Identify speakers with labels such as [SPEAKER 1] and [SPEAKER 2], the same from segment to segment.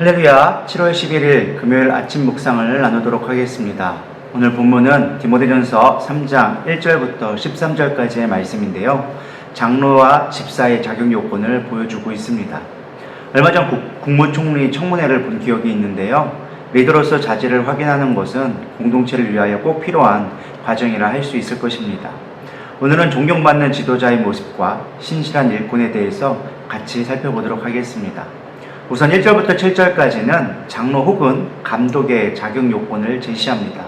[SPEAKER 1] 할렐루야 7월 11일 금요일 아침 묵상을 나누도록 하겠습니다. 오늘 본문은 디모데전서 3장 1절부터 13절까지의 말씀인데요. 장로와 집사의 자격 요건을 보여주고 있습니다. 얼마 전 국, 국무총리 청문회를 본 기억이 있는데요. 리더로서 자질을 확인하는 것은 공동체를 위하여 꼭 필요한 과정이라 할 수 있을 것입니다. 오늘은 존경받는 지도자의 모습과 신실한 일꾼에 대해서 같이 살펴보도록 하겠습니다. 우선 1절부터 7절까지는 장로 혹은 감독의 자격 요건을 제시합니다.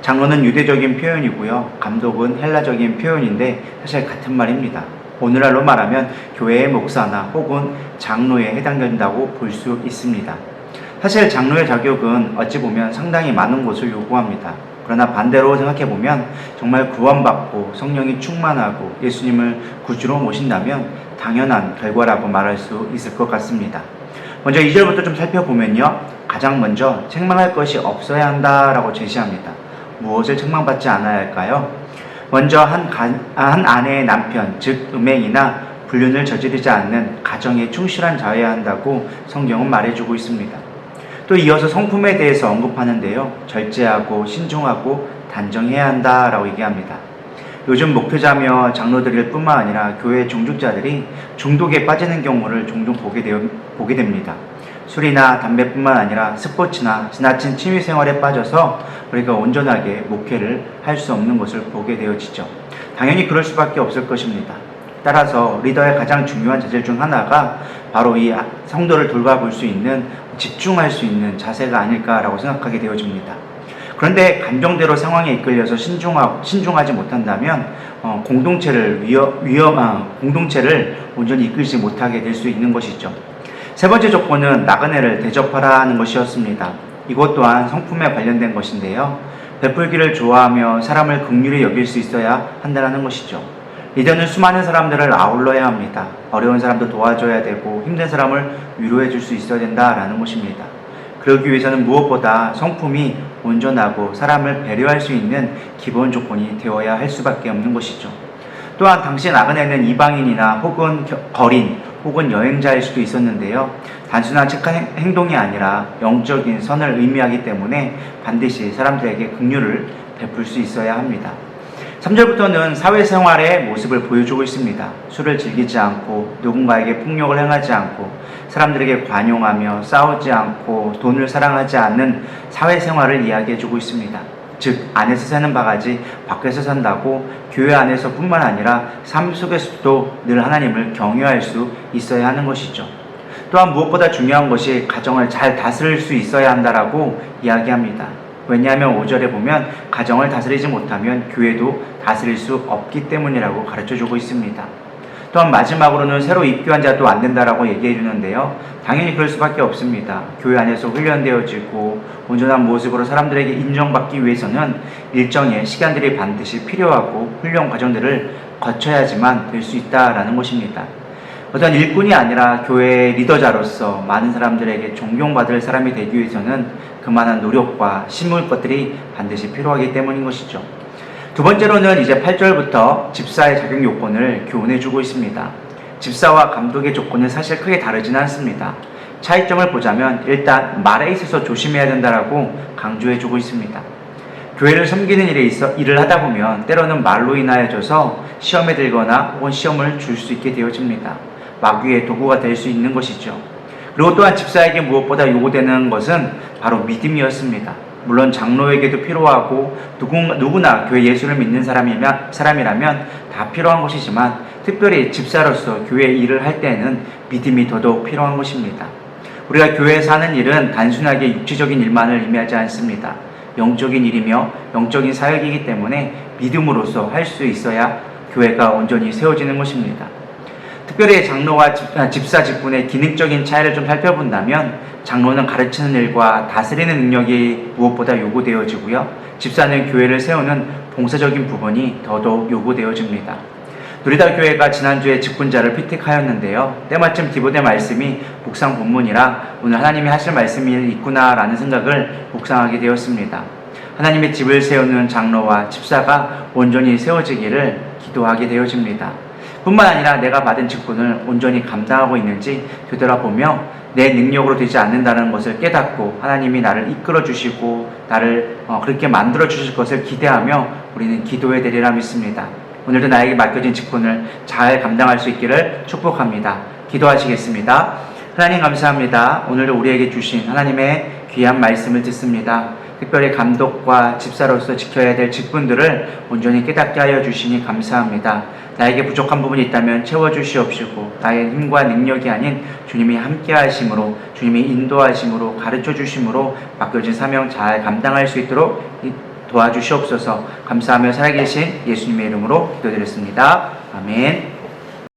[SPEAKER 1] 장로는 유대적인 표현이고요. 감독은 헬라적인 표현인데 사실 같은 말입니다. 오늘날로 말하면 교회의 목사나 혹은 장로에 해당된다고 볼 수 있습니다. 사실 장로의 자격은 어찌 보면 상당히 많은 것을 요구합니다. 그러나 반대로 생각해 보면 정말 구원받고 성령이 충만하고 예수님을 구주로 모신다면 당연한 결과라고 말할 수 있을 것 같습니다. 먼저 2절부터 좀 살펴보면요. 가장 먼저 책망할 것이 없어야 한다라고 제시합니다. 무엇을 책망받지 않아야 할까요? 먼저 한, 가, 한 아내의 남편, 즉 음행이나 불륜을 저지르지 않는 가정에 충실한 자여야 한다고 성경은 말해주고 있습니다. 또 이어서 성품에 대해서 언급하는데요. 절제하고 신중하고 단정해야 한다라고 얘기합니다. 요즘 목회자며 장로들일 뿐만 아니라 교회 종족자들이 중독에 빠지는 경우를 종종 보게, 되어, 보게 됩니다. 술이나 담배뿐만 아니라 스포츠나 지나친 취미 생활에 빠져서 우리가 온전하게 목회를 할 수 없는 것을 보게 되어지죠. 당연히 그럴 수밖에 없을 것입니다. 따라서 리더의 가장 중요한 자질 중 하나가 바로 이 성도를 돌봐볼 수 있는 집중할 수 있는 자세가 아닐까라고 생각하게 되어집니다. 그런데 감정대로 상황에 이끌려서 신중하, 신중하지 못한다면 어, 공동체를 위험, 위험, 아, 공동체를 온전히 이끌지 못하게 될 수 있는 것이죠. 세 번째 조건은 나그네를 대접하라는 것이었습니다. 이것 또한 성품에 관련된 것인데요. 베풀기를 좋아하며 사람을 극률히 여길 수 있어야 한다는 것이죠. 리더는 수많은 사람들을 아울러야 합니다. 어려운 사람도 도와줘야 되고 힘든 사람을 위로해 줄 수 있어야 된다라는 것입니다. 그러기 위해서는 무엇보다 성품이 온전하고 사람을 배려할 수 있는 기본 조건이 되어야 할 수밖에 없는 것이죠. 또한 당시 나그네는 이방인이나 혹은 거린 혹은 여행자일 수도 있었는데요. 단순한 착한 행동이 아니라 영적인 선을 의미하기 때문에 반드시 사람들에게 긍휼을 베풀 수 있어야 합니다. 3절부터는 사회생활의 모습을 보여주고 있습니다. 술을 즐기지 않고 누군가에게 폭력을 행하지 않고 사람들에게 관용하며 싸우지 않고 돈을 사랑하지 않는 사회생활을 이야기해주고 있습니다. 즉 안에서 사는 바가지 밖에서 산다고 교회 안에서뿐만 아니라 삶 속에서도 늘 하나님을 경외할 수 있어야 하는 것이죠. 또한 무엇보다 중요한 것이 가정을 잘 다스릴 수 있어야 한다라고 이야기합니다. 왜냐하면 5절에 보면 가정을 다스리지 못하면 교회도 다스릴 수 없기 때문이라고 가르쳐 주고 있습니다. 또한 마지막으로는 새로 입교한 자도 안 된다라고 얘기해 주는데요. 당연히 그럴 수밖에 없습니다. 교회 안에서 훈련되어지고 온전한 모습으로 사람들에게 인정받기 위해서는 일정의 시간들이 반드시 필요하고 훈련 과정들을 거쳐야지만 될 수 있다라는 것입니다. 어떤 일꾼이 아니라 교회의 리더자로서 많은 사람들에게 존경받을 사람이 되기 위해서는 그만한 노력과 심을 것들이 반드시 필요하기 때문인 것이죠. 두 번째로는 이제 8절부터 집사의 자격 요건을 교훈해 주고 있습니다. 집사와 감독의 조건은 사실 크게 다르지는 않습니다. 차이점을 보자면 일단 말에 있어서 조심해야 된다라고 강조해 주고 있습니다. 교회를 섬기는 일에 있어 일을 하다 보면 때로는 말로 인하여져서 시험에 들거나 혹은 시험을 줄 수 있게 되어집니다. 마귀의 도구가 될 수 있는 것이죠. 그리고 또한 집사에게 무엇보다 요구되는 것은 바로 믿음이었습니다. 물론 장로에게도 필요하고 누구나 교회 예수를 믿는 사람이면, 사람이라면 다 필요한 것이지만 특별히 집사로서 교회 일을 할 때는 믿음이 더더욱 필요한 것입니다. 우리가 교회에서 하는 일은 단순하게 육체적인 일만을 의미하지 않습니다. 영적인 일이며 영적인 사역이기 때문에 믿음으로써 할수 있어야 교회가 온전히 세워지는 것입니다. 특별히 장로와 집, 사 직분의 기능적인 차이를 좀 살펴본다면 장로는 가르치는 일과 다스리는 능력이 무엇보다 요구되어지고요. 집사는 교회를 세우는 봉사적인 부분이 더더욱 요구되어집니다. 누리다 교회가 지난주에 직분자를 피택하였는데요. 때마침 디보데 말씀이 묵상 본문이라 오늘 하나님이 하실 말씀이 있구나라는 생각을 묵상하게 되었습니다. 하나님의 집을 세우는 장로와 집사가 온전히 세워지기를 기도하게 되어집니다. 뿐만 아니라 내가 받은 직분을 온전히 감당하고 있는지 되돌아보며 내 능력으로 되지 않는다는 것을 깨닫고 하나님이 나를 이끌어 주시고 나를 어, 그렇게 만들어 주실 것을 기대하며 우리는 기도해 되리라 믿습니다. 오늘도 나에게 맡겨진 직분을 잘 감당할 수 있기를 축복합니다. 기도하시겠습니다. 하나님 감사합니다. 오늘도 우리에게 주신 하나님의 귀한 말씀을 듣습니다. 특별히 감독과 집사로서 지켜야 될 직분들을 온전히 깨닫게 하여 주시니 감사합니다. 나에게 부족한 부분이 있다면 채워주시옵시고 나의 힘과 능력이 아닌 주님이 함께 하심으로 주님이 인도하심으로 가르쳐 주심으로 맡겨진 사명 잘 감당할 수 있도록 이- 도와주시옵소서 감사하며 살아계신 예수님의 이름으로 기도드렸습니다. 아멘